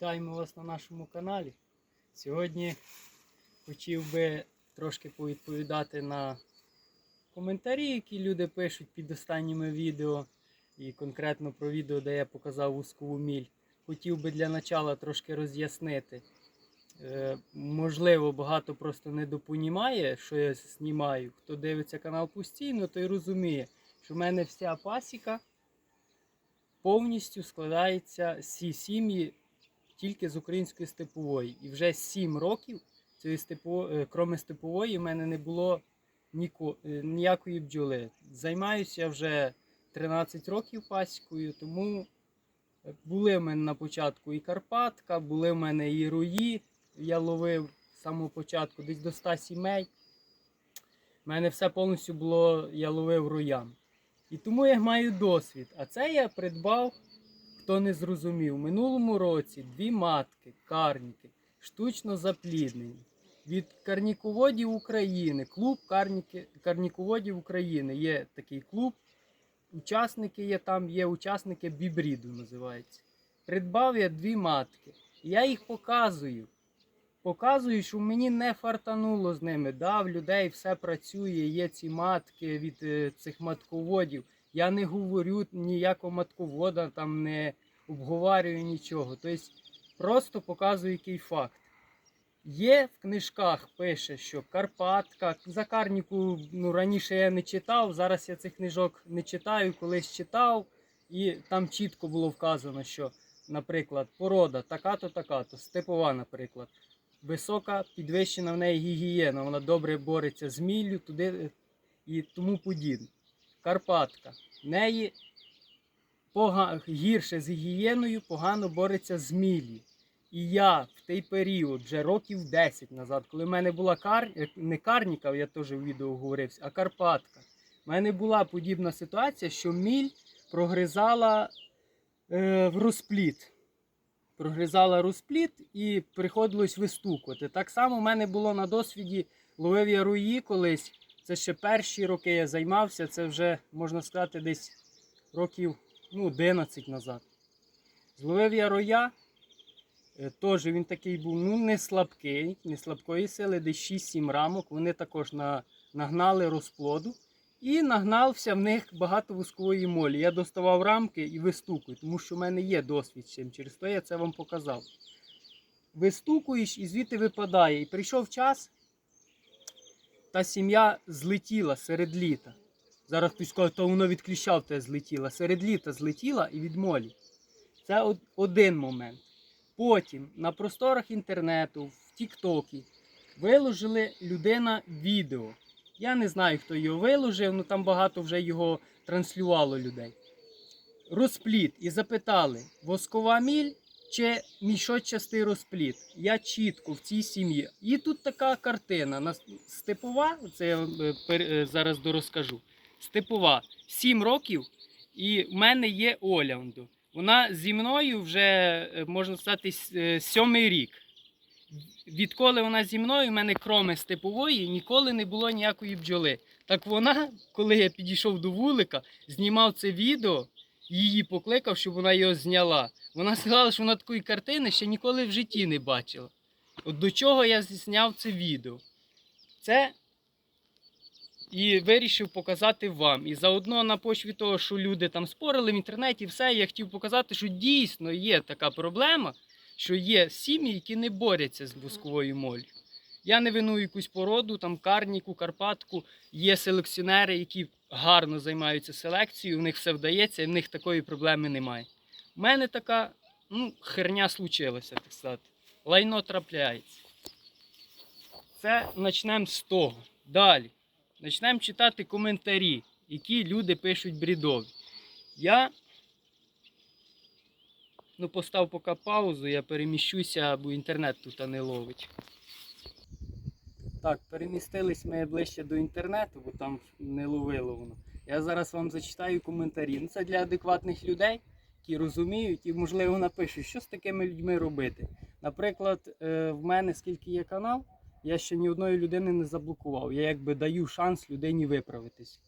Вітаємо вас на нашому каналі. Сьогодні хотів би трошки повідповідати на коментарі, які люди пишуть під останніми відео. І конкретно про відео, де я показав вузькову міль. Хотів би для начала трошки роз'яснити. Е, можливо, багато просто недопонімає, що я знімаю. Хто дивиться канал постійно, той розуміє, що в мене вся пасіка повністю складається всі сім'ї тільки з української степової. І вже 7 років цієї степової, кроме степової, в мене не було ніко, е, ніякої бджоли. Займаюся вже 13 років пасікою, тому е, були в мене на початку і Карпатка, були в мене і руї. Я ловив з самого початку десь до 100 сімей. У мене все повністю було, я ловив роям. І тому я маю досвід. А це я придбав, хто не зрозумів. Минулому році дві матки, карніки, штучно запліднені. Від карніководів України, клуб карніки, карніководів України. Є такий клуб. Учасники є там, є учасники бібріду називається. Придбав я дві матки. Я їх показую. Показую, що мені не фартануло з ними. Да, в людей все працює, є ці матки від е, цих матководів. Я не говорю ніякого матковода, там не обговорюю нічого. Тобто просто показую який факт. Є в книжках, пише, що Карпатка, за Карніку ну, раніше я не читав, зараз я цих книжок не читаю, колись читав, і там чітко було вказано, що, наприклад, порода така-то, така-то, степова, наприклад висока підвищена в неї гігієна, вона добре бореться з міллю туди е, і тому подібне. Карпатка. В неї пога... гірше з гігієною, погано бореться з міллю. І я в той період, вже років 10 назад, коли в мене була кар... не карніка, я теж в відео говорився, а Карпатка. У мене була подібна ситуація, що міль прогризала е, в розпліт прогризала розпліт і приходилось вистукувати. Так само в мене було на досвіді, ловив я руї колись. Це ще перші роки я займався, це вже, можна сказати, десь років ну, 11 назад. Зловив я роя, е, теж він такий був ну, не слабкий, не слабкої сили, десь 6-7 рамок. Вони також на, нагнали розплоду. І нагнався в них багато вузькової молі. Я доставав рамки і вистукую, тому що в мене є досвід з цим. Через то я це вам показав. Вистукуєш і звідти випадає. І прийшов час, та сім'я злетіла серед літа. Зараз хтось каже, то воно від кліща те злетіла. Серед літа злетіла і від молі. Це один момент. Потім на просторах інтернету, в Тіктокі виложили людина відео. Я не знаю, хто його виложив, ну там багато вже його транслювало людей. Розпліт і запитали, воскова міль чи мішочастий розпліт. Я чітко в цій сім'ї. І тут така картина. На степова, це я е, е, зараз дорозкажу. Степова 7 років, і в мене є Оляунду. Вона зі мною вже, е, можна сказати, сьомий рік відколи вона зі мною, в мене кроме степової, ніколи не було ніякої бджоли. Так вона, коли я підійшов до вулика, знімав це відео, її покликав, щоб вона його зняла. Вона сказала, що вона такої картини ще ніколи в житті не бачила. От до чого я зняв це відео. Це і вирішив показати вам. І заодно на почві того, що люди там спорили в інтернеті, все, я хотів показати, що дійсно є така проблема що є сім'ї, які не борються з восковою моллю. Я не вину якусь породу, там карніку, карпатку. Є селекціонери, які гарно займаються селекцією, у них все вдається, і в них такої проблеми немає. У мене така ну, херня случилася, так сказати. Лайно трапляється. Це почнемо з того. Далі. Почнемо читати коментарі, які люди пишуть брідові. Я Ну, постав поки паузу, я переміщуся, бо інтернет тут не ловить. Так, перемістились ми ближче до інтернету, бо там не ловило воно. Я зараз вам зачитаю коментарі. Ну, це для адекватних людей, які розуміють і, можливо, напишуть, що з такими людьми робити. Наприклад, е, в мене скільки є канал, я ще ні одної людини не заблокував. Я якби даю шанс людині виправитись.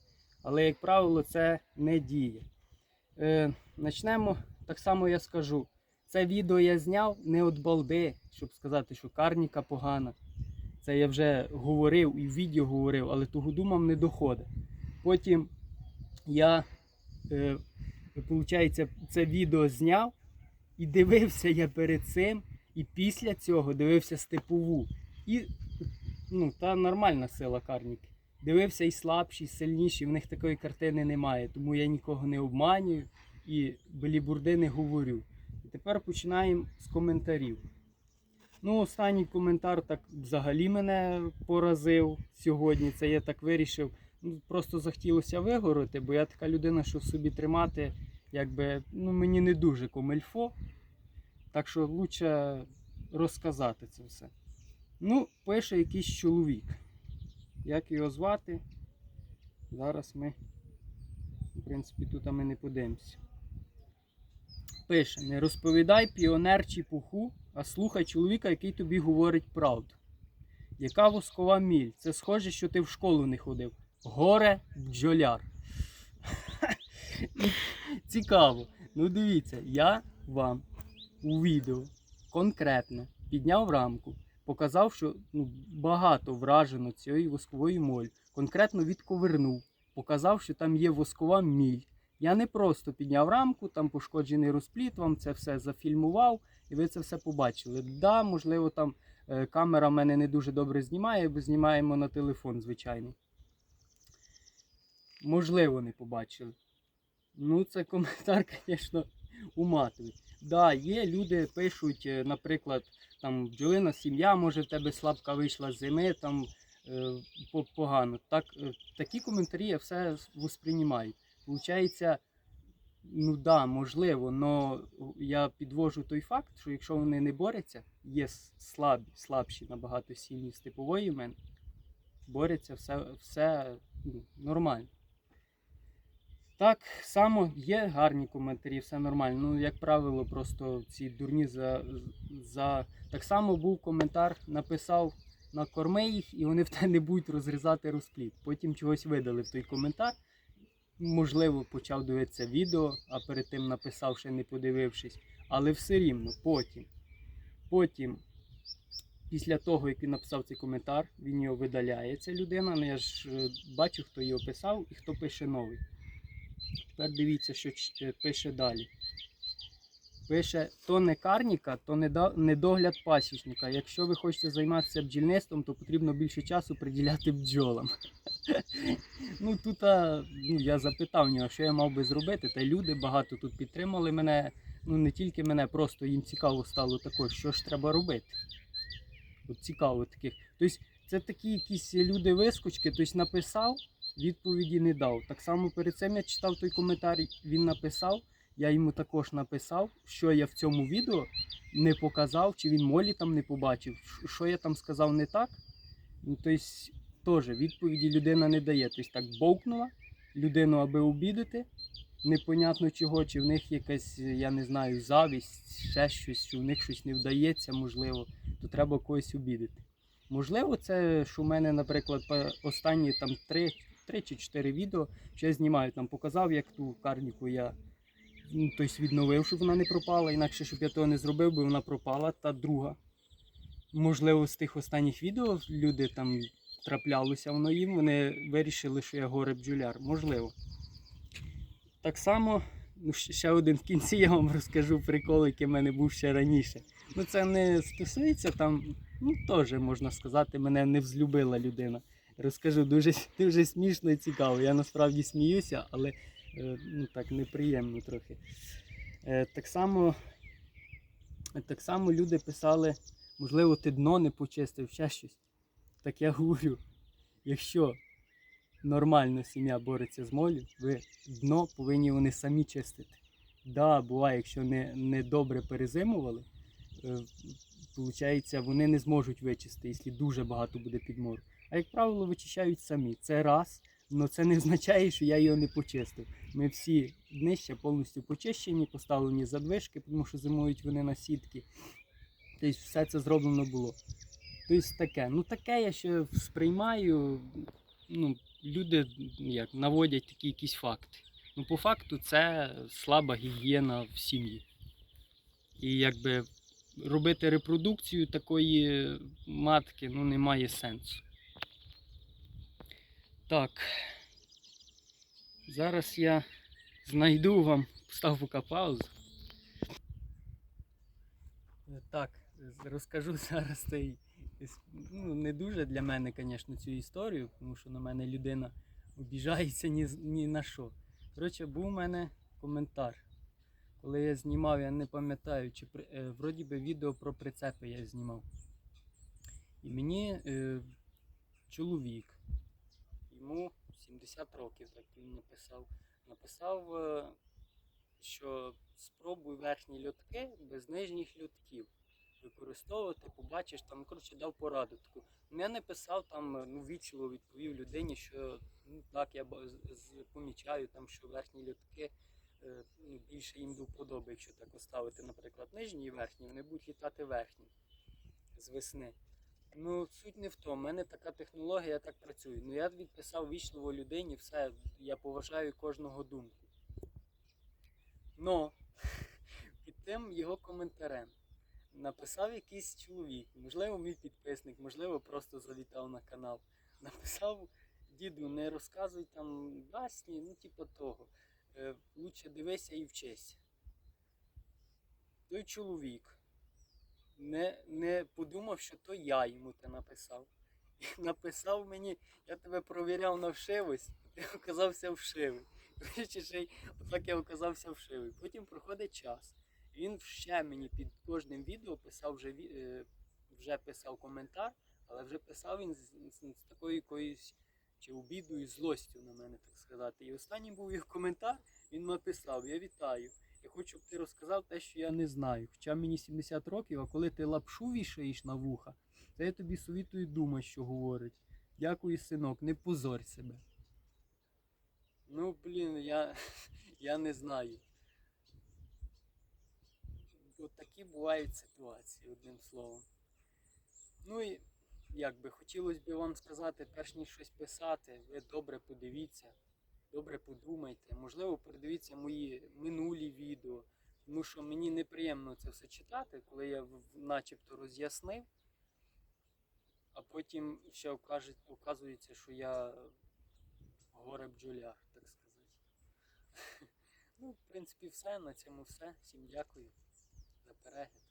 Але, як правило, це не діє. Е, Начнемо, так само я скажу. Це відео я зняв не від балди, щоб сказати, що карніка погана. Це я вже говорив і в відео говорив, але того думав не доходить. Потім я, е, виходить, це відео зняв і дивився я перед цим, і після цього дивився степову. І ну, та нормальна сила карніки. Дивився і слабші, і сильніші, в них такої картини немає, тому я нікого не обманюю і белібурди не говорю. І тепер починаємо з коментарів. Ну, останній коментар так взагалі мене поразив сьогодні. Це я так вирішив. Ну, просто захотілося вигорити, бо я така людина, що собі тримати, якби, ну, мені не дуже комельфо. Так що лучше розказати це все. Ну, пише якийсь чоловік. Як його звати? Зараз ми, в принципі, тут ми не подивимося. Пише: не розповідай піонер чепуху, а слухай чоловіка, який тобі говорить правду. Яка воскова міль? Це схоже, що ти в школу не ходив. Горе бджоляр. Цікаво. Ну дивіться, я вам у відео конкретно підняв рамку, показав, що ну, багато вражено цієї воскової моль. Конкретно відковернув, показав, що там є воскова міль. Я не просто підняв рамку, там пошкоджений розпліт, вам це все зафільмував, і ви це все побачили. Да, можливо, там е, камера в мене не дуже добре знімає, бо знімаємо на телефон, звичайний. Можливо, не побачили. Ну, це коментар, звісно, уматує. Да, є люди пишуть, е, наприклад, там бджолина сім'я, може в тебе слабка вийшла з зими, там е, погано. Так, такі коментарі я все восприймаю. Получається, ну да, можливо, але я підвожу той факт, що якщо вони не борються, є слабі, слабші набагато сім'ї з типової мене, борються все, все ну, нормально. Так само є гарні коментарі, все нормально. Ну, як правило, просто ці дурні за. за... Так само був коментар, написав накорми їх, і вони в тебе не будуть розрізати розпліт. Потім чогось видали в той коментар. Можливо, почав дивитися відео, а перед тим написав, ще не подивившись. Але все рівно, потім. Потім, після того, як він написав цей коментар, він його видаляє, ця людина. Ну я ж е, бачу, хто його писав і хто пише новий. Тепер дивіться, що е, пише далі. Пише, то не карніка, то недо- недогляд пасічника. Якщо ви хочете займатися бджільництвом, то потрібно більше часу приділяти бджолам. ну тут ну, я запитав нього, що я мав би зробити. Та люди багато тут підтримали мене. Ну не тільки мене, просто їм цікаво стало також, що ж треба робити. От цікаво таких. Тобто, це такі якісь люди вискочки, тобто написав, відповіді не дав. Так само перед цим я читав той коментар, він написав. Я йому також написав, що я в цьому відео не показав, чи він молі там не побачив, що я там сказав не так. Ну, тобто, теж відповіді людина не дає. Тобто так бовкнула людину, аби обідати. Непонятно чого, чи в них якась, я не знаю, завість, ще щось, що в них щось не вдається, можливо, то треба когось обідати. Можливо, це, що в мене, наприклад, останні там 3, 3 чи 4 відео, що я знімаю, там показав, як ту карніку я тобто відновив, щоб вона не пропала. Інакше, щоб я того не зробив, би вона пропала. Та друга. Можливо, з тих останніх відео люди там траплялося воно їм, вони вирішили, що я горе бджоляр. Можливо. Так само, ну, ще один в кінці я вам розкажу прикол, який в мене був ще раніше. Ну, це не стосується там, ну теж можна сказати, мене не взлюбила людина. Розкажу дуже, дуже смішно і цікаво. Я насправді сміюся, але ну, так неприємно трохи. Е, Так само, так само люди писали, можливо, ти дно не почистив, ще щось. Так я говорю, якщо нормально сім'я бореться з молю, ви дно повинні вони самі чистити. Да, буває, якщо не, не добре перезимували, е, Получається, вони не зможуть вичистити, якщо дуже багато буде підмору. А як правило, вичищають самі. Це раз, але це не означає, що я його не почистив. Ми всі днища повністю почищені, поставлені задвижки, тому що зимують вони на сітки. Тобто все це зроблено було. Тобто таке. Ну таке я ще сприймаю. Ну, люди ну, як, наводять такі якісь факти. Ну, по факту, це слаба гігієна в сім'ї. І якби робити репродукцію такої матки ну, немає сенсу. Так. Зараз я знайду вам, поставлю поки Так, розкажу зараз цей, ну, не дуже для мене, звісно, цю історію, тому що на мене людина обіжається ні, ні на що. Коротше, був у мене коментар. Коли я знімав, я не пам'ятаю, чи е, вроді би відео про прицепи я знімав. І мені е, чоловік, йому 70 років, так він написав. Написав, е, що спробуй верхні льотки без нижніх льотків використовувати, побачиш там, коротше, дав пораду таку. Не писав там, е, ну, вічливо відповів людині, що ну, так, я помічаю, там, що верхні льотки е, ну, більше їм до вподоби, якщо так оставити, наприклад, нижні і верхні, вони будуть літати верхні з весни. Ну, суть не в тому. У мене така технологія, я так працюю. Ну я відписав вічливо людині, все, я поважаю кожного думку. Но під тим його коментарем написав якийсь чоловік, можливо, мій підписник, можливо, просто завітав на канал. Написав, діду, не розказуй там басні, ну, типу того. Е, лучше дивися і вчись. Той чоловік не, не подумав, що то я йому те написав. І написав мені, я тебе провіряв на вшивость, ти оказався вшивий. Ще й отак я оказався вшивий. Потім проходить час. Він ще мені під кожним відео писав вже, е, вже писав коментар, але вже писав він з, з, з такою якоюсь чи обідою, злостю на мене, так сказати. І останній був його коментар, він написав: Я вітаю. Я хочу, щоб ти розказав те, що я не знаю. Хоча мені 70 років, а коли ти лапшу вішаєш на вуха, то я тобі совітую думати, що говорить. Дякую, синок, не позорь себе. Ну, блін, я, я не знаю. От такі бувають ситуації, одним словом. Ну і як би хотілося б вам сказати, перш ніж щось писати, ви добре подивіться, добре подумайте. Можливо, передивіться мої минулі відео, тому що мені неприємно це все читати, коли я начебто роз'яснив, а потім ще оказується, що я горе бджоляр, так сказати. Ну, в принципі, все. На цьому все. Всім дякую за перегляд.